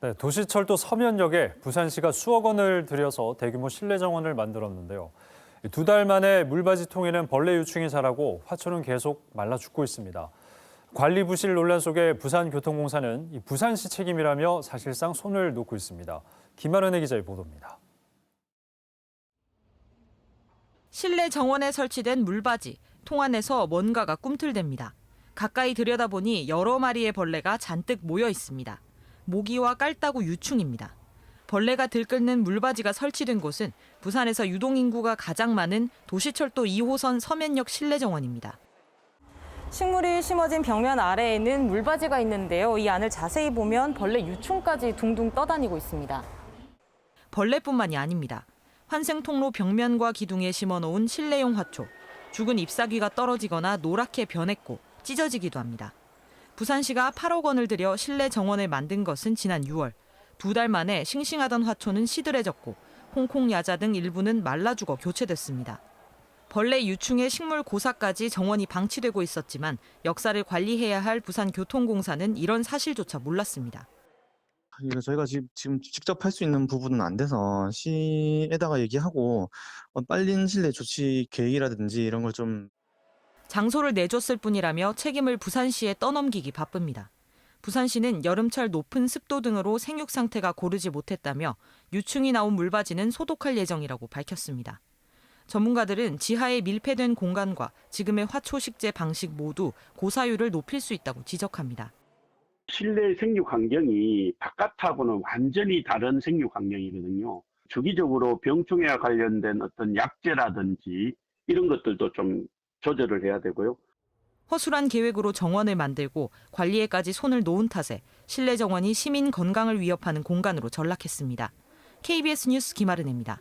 네, 도시철도 서면역에 부산시가 수억 원을 들여서 대규모 실내 정원을 만들었는데요. 두 달 만에 물바지통에는 벌레 유충이 자라고 화초는 계속 말라 죽고 있습니다. 관리 부실 논란 속에 부산교통공사는 이 부산시 책임이라며 사실상 손을 놓고 있습니다. 김하른의 기자의 보도입니다. 실내 정원에 설치된 물바지, 통 안에서 뭔가가 꿈틀댑니다. 가까이 들여다보니 여러 마리의 벌레가 잔뜩 모여 있습니다. 모기와 깔따구 유충입니다. 벌레가 들끓는 물바지가 설치된 곳은 부산에서 유동인구가 가장 많은 도시철도 2호선 서면역 실내 정원입니다. 식물이 심어진 벽면 아래에는 물바지가 있는데요. 이 안을 자세히 보면 벌레 유충까지 둥둥 떠다니고 있습니다. 벌레뿐만이 아닙니다. 환승 통로 벽면과 기둥에 심어놓은 실내용 화초. 죽은 잎사귀가 떨어지거나 노랗게 변했고 찢어지기도 합니다. 부산시가 8억 원을 들여 실내 정원을 만든 것은 지난 6월. 두 달 만에 싱싱하던 화초는 시들해졌고 홍콩 야자 등 일부는 말라 죽어 교체됐습니다. 벌레 유충의 식물 고사까지 정원이 방치되고 있었지만 역사를 관리해야 할 부산교통공사는 이런 사실조차 몰랐습니다. 이거 저희가 지금, 직접 할 수 있는 부분은 안 돼서 시에다가 얘기하고 어, 빨린 실내 조치 계획이라든지 이런 걸좀 장소를 내줬을 뿐이라며 책임을 부산시에 떠넘기기 바쁩니다. 부산시는 여름철 높은 습도 등으로 생육 상태가 고르지 못했다며 유충이 나온 물바지는 소독할 예정이라고 밝혔습니다. 전문가들은 지하에 밀폐된 공간과 지금의 화초 식재 방식 모두 고사율을 높일 수 있다고 지적합니다. 실내 생육 환경이 바깥하고는 완전히 다른 생육 환경이거든요. 주기적으로 병충해와 관련된 어떤 약제라든지 이런 것들도 좀 조절을 해야 되고요. 허술한 계획으로 정원을 만들고 관리에까지 손을 놓은 탓에 실내 정원이 시민 건강을 위협하는 공간으로 전락했습니다. KBS 뉴스 김아른입니다.